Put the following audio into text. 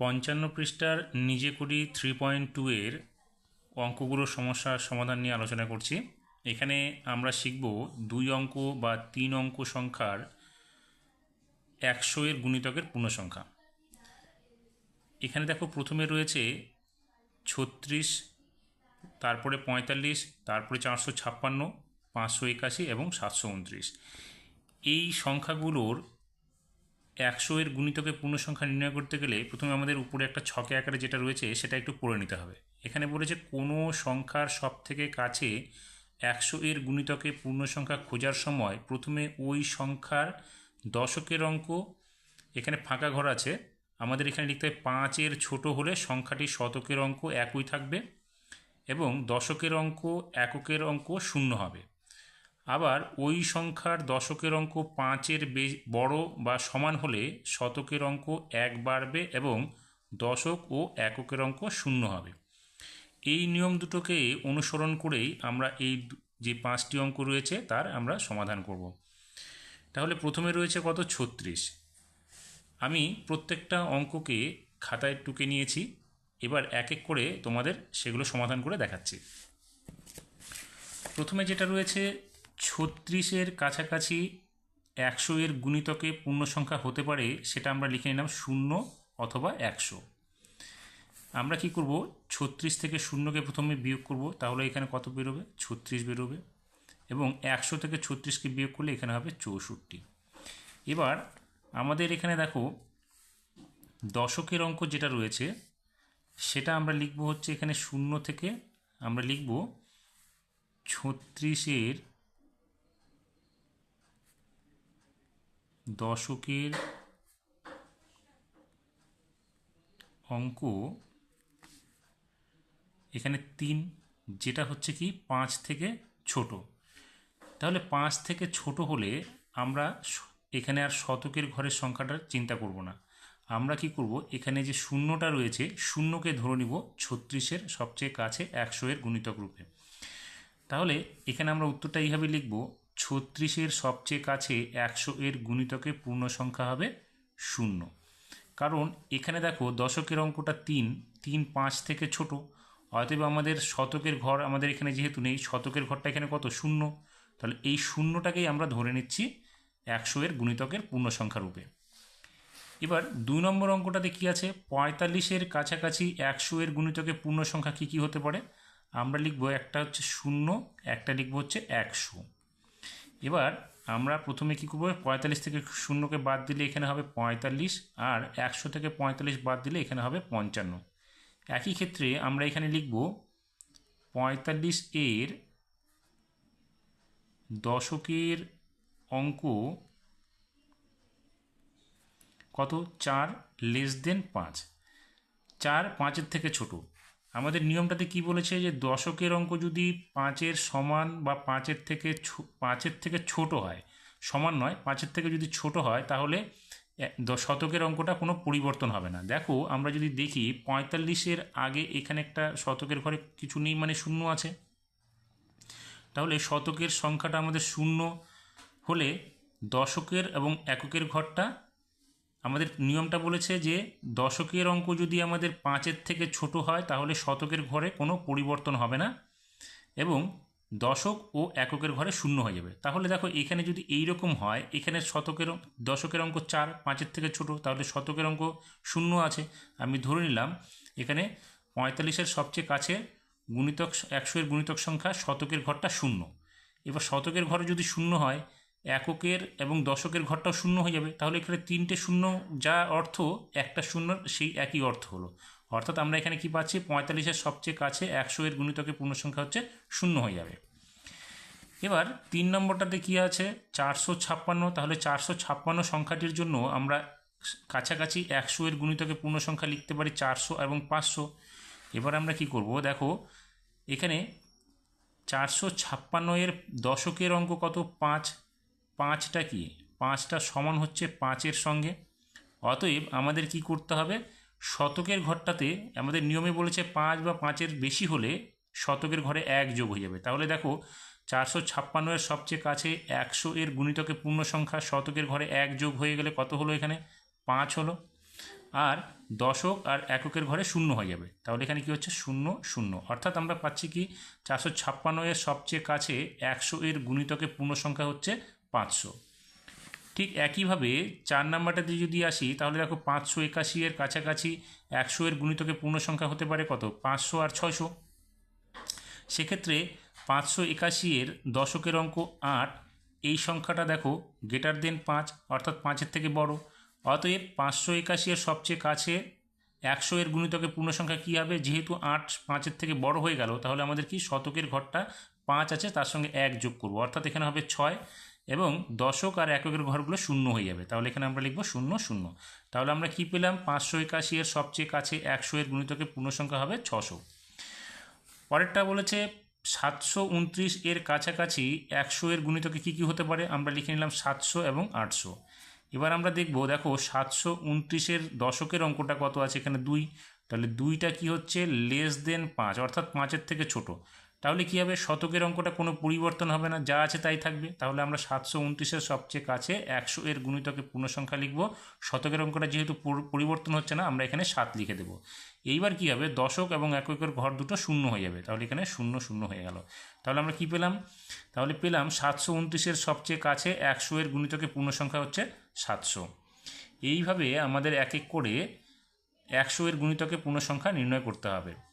পঞ্চান্ন পৃষ্ঠার নিজে করি থ্রি পয়েন্ট টু এর অঙ্কগুলোর সমস্যার সমাধান নিয়ে আলোচনা করছি। এখানে আমরা শিখব দুই অঙ্ক বা তিন অঙ্ক সংখ্যার একশো এর গুণিতকের পূর্ণ সংখ্যা এখানে দেখো প্রথমে রয়েছে ছত্রিশ, তারপরে পঁয়তাল্লিশ, তারপরে চারশো ছাপ্পান্ন, পাঁচশো একাশি এবং সাতশো উনত্রিশ। এই সংখ্যাগুলোর একশো এর গুণিতকে পূর্ণ সংখ্যা নির্ণয় করতে গেলে প্রথমে আমাদের উপরে একটা ছকে আকারে যেটা রয়েছে, সেটা একটু পড়ে নিতে হবে। এখানে বলেছে, কোনো সংখ্যার সব থেকে কাছে একশো এর গুণিতকে পূর্ণ সংখ্যা খোঁজার সময় প্রথমে ওই সংখ্যার দশকের অঙ্ক, এখানে ফাঁকা ঘর আছে, আমাদের এখানে লিখতে হয় পাঁচের ছোট হলে সংখ্যাটি শতকের অঙ্ক একই থাকবে এবং দশকের অঙ্ক এককের অঙ্ক শূন্য হবে। আবার ওই সংখ্যার দশকের অঙ্ক পাঁচের বে- বড় বা সমান হলে শতকের অঙ্ক এক বাড়বে এবং দশক ও এককের অঙ্ক শূন্য হবে। এই নিয়ম দুটোকে অনুসরণ করেই আমরা এই যে পাঁচটি অঙ্ক রয়েছে তার আমরা সমাধান করব। তাহলে প্রথমে রয়েছে কত? ছত্রিশ। আমি প্রত্যেকটা অঙ্ককে খাতায় টুকে নিয়েছি। এবার এক এক করে তোমাদের সেগুলো সমাধান করে দেখাচ্ছি। প্রথমে যেটা রয়েছে ছত্রিশের কাছাকাছি একশো এর গুণিতকে পূর্ণ সংখ্যা হতে পারে, সেটা আমরা লিখে নিলাম শূন্য অথবা একশো। আমরা কি করব? ছত্রিশ থেকে শূন্যকে প্রথমে বিয়োগ করব, তাহলে এখানে কত বেরোবে? ছত্রিশ বেরোবে। এবং একশো থেকে ছত্রিশকে বিয়োগ করলে এখানে হবে চৌষট্টি। এবার আমাদের এখানে দেখো, দশকের অঙ্ক যেটা রয়েছে, সেটা আমরা লিখব হচ্ছে এখানে শূন্য থেকে, আমরা লিখব ছত্রিশের দশকের অঙ্ক, এখানে তিন, যেটা হচ্ছে কি পাঁচ থেকে ছোট। তাহলে পাঁচ থেকে ছোট হলে আমরা এখানে আর শতকের ঘরের সংখ্যাটার চিন্তা করব না। আমরা কি করব, এখানে যে শূন্যটা রয়েছে, শূন্যকে ধরে নিব ছত্রিশের সবচেয়ে কাছে একশো এর গুণিতক রূপে। তাহলে এখানে আমরা উত্তরটা এইভাবে লিখব ছত্রিশের সবচেয়ে কাছে একশো এর গুণিতকে পূর্ণ সংখ্যা হবে শূন্য। কারণ এখানে দেখো দশকের অঙ্কটা তিন তিন পাঁচ থেকে ছোট। অতএব আমাদের শতকের ঘর আমাদের এখানে যেহেতু নেই, শতকের ঘরটা এখানে কত? শূন্য। তাহলে এই শূন্যটাকেই আমরা ধরে নিচ্ছি একশো এর গুণিতকের পূর্ণ সংখ্যা রূপে। এবার দুই নম্বর অঙ্কটাতে কি আছে? পঁয়তাল্লিশের কাছাকাছি একশো এর গুণিতকে পূর্ণ সংখ্যা কী কী হতে পারে? আমরা লিখব একটা হচ্ছে শূন্য, একটা লিখব হচ্ছে একশো। এবার আমরা প্রথমে কী করব? পঁয়তাল্লিশ থেকে শূন্যকে বাদ দিলে এখানে হবে পঁয়তাল্লিশ আর একশো থেকে পঁয়তাল্লিশ বাদ দিলে এখানে হবে পঞ্চান্ন। একই ক্ষেত্রে আমরা এখানে লিখব পঁয়তাল্লিশ এর দশকের অঙ্ক কত? চার লেস দেন পাঁচ। চার পাঁচের থেকে ছোট। আমাদের নিয়মটাতে কি বলেছে যে দশকের অঙ্ক যদি পাঁচের সমান বা পাঁচের থেকে পাঁচের থেকে ছোট হয়, সমান নয়, পাঁচের থেকে যদি ছোট হয় তাহলে শতকের অঙ্কটা কোনো পরিবর্তন হবে না। দেখো, আমরা যদি দেখি পঁয়তাল্লিশের আগে এখানে একটা শতকের ঘরে কিছু নেই মানে শূন্য আছে। তাহলে শতকের সংখ্যাটা আমাদের শূন্য হলে দশকের এবং এককের ঘরটা আমাদের নিয়মটা বলেছে যে দশকের অঙ্ক যদি আমাদের পাঁচের থেকে ছোট হয়, তাহলে শতকের ঘরে কোনো পরিবর্তন হবে না এবং দশক ও এককের ঘরে শূন্য হয়ে যাবে। তাহলে দেখো, এখানে যদি এই রকম হয়, এখানে শতকের দশকের অঙ্ক চার, পাঁচের থেকে ছোট, তাহলে শতকের অঙ্ক শূন্য আছে। আমি ধরে নিলাম, এখানে পঁয়তাল্লিশের সবচেয়ে কাছে গুণিতক, একশো এর গুণিতক সংখ্যা শতকের ঘরটা শূন্য। এবার শতকের ঘরে যদি শূন্য হয় এককের এবং দশকের ঘরটাও শূন্য হয়ে যাবে। তাহলে এখানে তিনটে শূন্য যা অর্থ, একটা শূন্য সেই একই অর্থ হলো। অর্থাৎ আমরা এখানে কি পাচ্ছি? পঁয়তাল্লিশের সবচেয়ে কাছে একশো এর গুণিতকের পূর্ণ সংখ্যা হচ্ছে শূন্য হয়ে যাবে। এবার তিন নম্বরটাতে কি আছে? চারশো ছাপ্পান্ন। তাহলে চারশো ছাপ্পান্ন সংখ্যাটির জন্য আমরা কাছাকাছি একশো এর গুণিতকে পূর্ণ সংখ্যা লিখতে পারি চারশো এবং পাঁচশো। এবার আমরা কি করব? দেখো, এখানে চারশো ছাপ্পান্ন এর দশকের অঙ্ক কত? পাঁচ। পাঁচটা কি? পাঁচটা সমান হচ্ছে পাঁচের সঙ্গে। অতএব আমাদের কি করতে হবে? শতকের ঘরটাতে আমাদের নিয়মে বলেছে পাঁচ বা পাঁচের বেশি হলে শতকের ঘরে এক যোগ হয়ে যাবে। তাহলে দেখো, চারশো ছাপ্পান্ন এর সবচেয়ে কাছে একশো এর গুণিতকে পূর্ণ সংখ্যা, শতকের ঘরে এক যোগ হয়ে গেলে কত হলো এখানে? পাঁচ হলো। আর দশক আর এককের ঘরে শূন্য হয়ে যাবে। তাহলে এখানে কি হচ্ছে? শূন্য শূন্য। অর্থাৎ আমরা পাচ্ছি কি? চারশো ছাপ্পান্ন এর সবচেয়ে কাছে একশো এর গুণিতকে পূর্ণ সংখ্যা হচ্ছে পাঁচশো। ঠিক একইভাবে চার নাম্বারটাতে যদি আসি, তাহলে দেখো পাঁচশো একাশি এর কাছাকাছি একশো এর গুণিতকে পূর্ণ সংখ্যা হতে পারে কত? পাঁচশো আর ছয়শো। সেক্ষেত্রে পাঁচশো একাশি এর দশকের অঙ্ক আট, এই সংখ্যাটা দেখো গ্রেটার দেন পাঁচ, অর্থাৎ পাঁচের থেকে বড়। অতএব পাঁচশো একাশি সবচেয়ে কাছে একশো এর গুণিতকে পূর্ণ সংখ্যা কী হবে? যেহেতু আট পাঁচের থেকে বড় হয়ে গেল, তাহলে আমাদের কি শতকের ঘরটা পাঁচ আছে, তার সঙ্গে এক যোগ করব। অর্থাৎ এখানে হবে ছয়। এবং দশক আর এককের ঘরগুলো শূন্য হয়ে যাবে। তাহলে এখানে আমরা লিখব শূন্য শূন্য। তাহলে আমরা কি পেলাম? পাঁচশো একাশি এর সবচেয়ে কাছে একশো এর গুণিতকে পূর্ণ সংখ্যা হবে ছশো। পরেরটা বলেছে সাতশো উনত্রিশ এর কাছাকাছি একশো এর গুণিতকে কী কী হতে পারে? আমরা লিখে নিলাম সাতশো এবং আটশো। এবার আমরা দেখব, দেখো সাতশো উনত্রিশের দশকের অঙ্কটা কত আছে এখানে দুই? তাহলে দুইটা কি হচ্ছে? লেস দেন পাঁচ, অর্থাৎ পাঁচের থেকে ছোট। তাহলে কী হবে? শতকের অঙ্কটা কোনো পরিবর্তন হবে না। যা আছে তাই থাকবে। তাহলে আমরা সাতশো উনত্রিশের সবচেয়ে কাছে একশো এর গুণিতকে পূর্ণ সংখ্যা লিখব। শতকের অঙ্কটা যেহেতু পরিবর্তন হচ্ছে না, আমরা এখানে সাত লিখে দেবো। এইবার কী হবে? দশক এবং এককের ঘর দুটো শূন্য হয়ে যাবে। তাহলে এখানে শূন্য শূন্য হয়ে গেল। তাহলে আমরা কি পেলাম? তাহলে পেলাম সাতশো উনত্রিশের সবচেয়ে কাছে একশো এর গুণিতকে পূর্ণ সংখ্যা হচ্ছে সাতশো। এইভাবে আমাদের এক এক করে একশো এর গুণিতকে পূর্ণ সংখ্যা নির্ণয় করতে হবে।